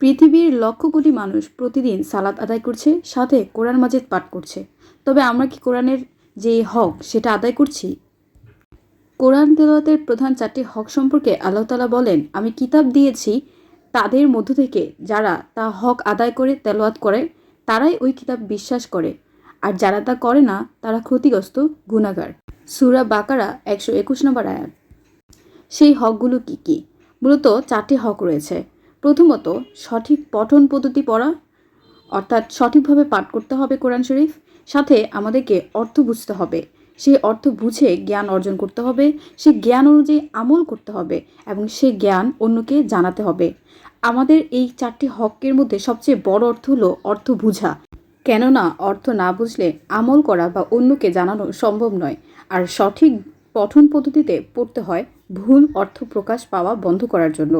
পৃথিবীর লক্ষ কোটি মানুষ প্রতিদিন সালাত আদায় করছে, সাথে কোরআন মাজিদ পাঠ করছে। তবে আমরা কি কোরআনের যে হক, সেটা আদায় করছি? কোরআন তেলাওয়াতের প্রধান চারটি হক সম্পর্কে আল্লাহ তালা বলেন, আমি কিতাব দিয়েছি তাদের মধ্য থেকে যারা তা হক আদায় করে, তেলাওয়াত করে, তারাই ওই কিতাব বিশ্বাস করে। আর যারা তা করে না, তারা ক্ষতিগ্রস্ত গুণাগার সুরা বাকারা একশো একুশ নম্বর আয়াত। সেই হকগুলো কি কি? মূলত চারটি হক রয়েছে। প্রথমত সঠিক পঠন পদ্ধতি পড়া, অর্থাৎ সঠিকভাবে পাঠ করতে হবে কোরআন শরীফ। সাথে আমাদেরকে অর্থ বুঝতে হবে। সেই অর্থ বুঝে জ্ঞান অর্জন করতে হবে। সেই জ্ঞান অনুযায়ী আমল করতে হবে এবং সেই জ্ঞান অন্যকে জানাতে হবে। আমাদের এই চারটি হকের মধ্যে সবচেয়ে বড় অর্থ হলো অর্থ বুঝা। কেননা অর্থ না বুঝলে আমল করা বা অন্যকে জানানো সম্ভব নয়। আর সঠিক পঠন পদ্ধতিতে পড়তে হয় ভুল অর্থ প্রকাশ পাওয়া বন্ধ করার জন্য।